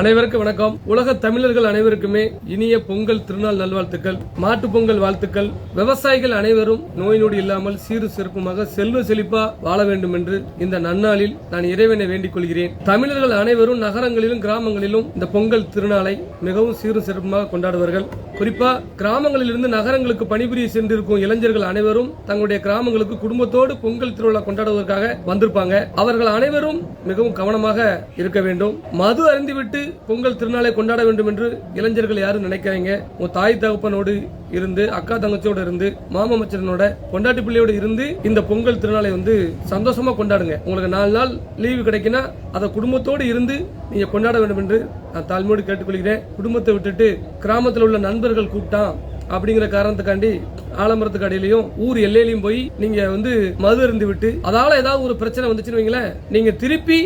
அனைவருக்கும் வணக்கம். உலக தமிழர்கள் அனைவருக்குமே இனிய பொங்கல் திருநாள் நல்வாழ்த்துக்கள். மாட்டு பொங்கல் வாழ்த்துக்கள். விவசாயிகள் அனைவரும் நோய் நொடி இல்லாமல் சீறு சிறப்புமாக செல்வ செழிப்பா வாழ வேண்டும் என்று இந்த நன்னாளில் நான் இறைவனை வேண்டிக் கொள்கிறேன். தமிழர்கள் அனைவரும் நகரங்களிலும் கிராமங்களிலும் இந்த பொங்கல் திருநாளை மிகவும் சீரும் சிறப்புமாக கொண்டாடுவார்கள். குறிப்பா கிராமங்களிலிருந்து நகரங்களுக்கு பணிபுரிய சென்றிருக்கும் இளைஞர்கள் அனைவரும் தங்களுடைய கிராமங்களுக்கு குடும்பத்தோடு பொங்கல் திருவிழா கொண்டாடுவதற்காக வந்திருப்பாங்க. அவர்கள் அனைவரும் மிகவும் கவனமாக இருக்க வேண்டும். மது அருந்திவிட்டு பொங்கல் திருநாளை கொண்டாட வேண்டும் என்று இளைஞர்கள் யாரும் நினைக்காதீங்க. உங்க தாய் தகப்பனோடு இருந்து அக்கா தங்கச்சியோட இருந்து மாமா மச்சனோட பொண்டாட்டி பிள்ளையோட இருந்து இந்த பொங்கல் திருநாளை வந்து சந்தோஷமா கொண்டாடுங்க. உங்களுக்கு நாலு நாள் லீவு கிடைக்குன்னா அதை குடும்பத்தோடு இருந்து நீங்க கொண்டாட வேண்டும் என்று நான் தாழ்மையோடு கேட்டுக்கொள்கிறேன். குடும்பத்தை விட்டுட்டு கிராமத்தில் உள்ள நண்பர்கள் கூப்பிட்டான் அப்படிங்கிற காரணத்துக்காண்டி ஆலமரத்துக்கு அடியிலையும் ஊர் எல்லையிலையும் போய் நீங்க வந்து மது இருந்து விட்டு அதால ஏதாவது ஒரு பிரச்சனை வந்துச்சுன்னு வைங்களேன் நீங்க திருப்பி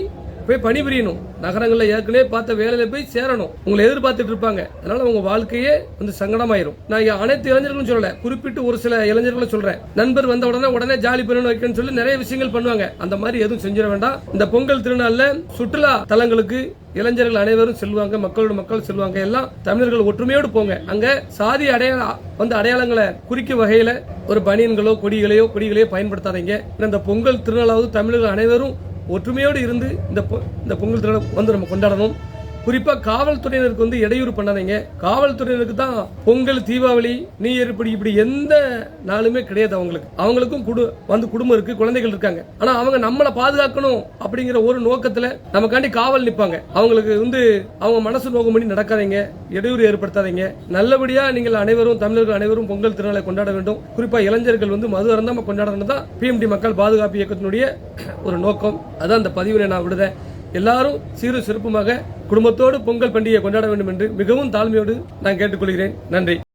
போய் பணிபுரியணும். நகரங்களில் ஏற்கனவே பார்த்த வேலையில போய் சேரணும். உங்களை எதிர்பார்த்துட்டு இருப்பாங்க. அதனால உங்க வாழ்க்கையே வந்து சங்கடமாயிரும். நான் அனைத்து இளைஞர்களும் சொல்லல. குறிப்பிட்டு ஒரு சில இளைஞர்களும் சொல்றேன். நண்பர் வந்த உடனே உடனே ஜாலி பண்ணணும் வைக்கணும்னு சொல்லி நிறைய விஷயங்கள் பண்ணுவாங்க. அந்த மாதிரி எதுவும் செஞ்சிட வேண்டாம். இந்த பொங்கல் திருநாள்ல சுற்றுலா தலங்களுக்கு இளைஞர்கள் அனைவரும் செல்வாங்க. மக்களோட மக்கள் செல்வாங்க. எல்லாம் தமிழர்கள் ஒற்றுமையோடு போங்க. அங்க சாதி அடையாள வந்து அடையாளங்களை குறிக்கும் வகையில ஒரு பனியன்களோ கொடிகளையோ கொடிகளையோ பயன்படுத்தாதீங்க. இந்த பொங்கல் திருநாளாவது தமிழர்கள் அனைவரும் ஒற்றுமையோடு இருந்து இந்த பொ- இந்த பொங்கல் திருநாளை வந்து நம்ம கொண்டாடணும். குறிப்பா காவல்துறையினருக்கு வந்து இடையூறு பண்ணாதீங்க. காவல்துறையினருக்கு தான் பொங்கல் தீபாவளி நீ இப்படி இப்படி எந்த நாளுமே கிடையாது அவங்களுக்கு. அவங்களுக்கும் குடு வந்து குடும்பம் இருக்கு குழந்தைகள் இருக்காங்க. ஆனா அவங்க நம்மளை பாதுகாக்கணும் அப்படிங்கிற ஒரு நோக்கத்துல நமக்காண்டி காவல் நிப்பாங்க. அவங்களுக்கு வந்து அவங்க மனசு நோக்கம் பண்ணி நடக்காதீங்க. இடையூறு ஏற்படுத்தாதீங்க. நல்லபடியா நீங்கள் அனைவரும் தமிழர்கள் அனைவரும் பொங்கல் திருநாளை கொண்டாட வேண்டும். குறிப்பா இளைஞர்கள் வந்து மது அருந்தாம கொண்டாடணும் தான் பிஎம்டி மக்கள் பாதுகாப்பு இயக்கத்தினுடைய ஒரு நோக்கம். அதான் அந்த பதிவினை நான் விடுதேன் எல்லாரும் சீரு சிறப்புமாக குடும்பத்தோடு பொங்கல் பண்டிகையை கொண்டாட வேண்டும் என்று மிகவும் தாழ்மையோடு நான் கேட்டுக்கொள்கிறேன். நன்றி.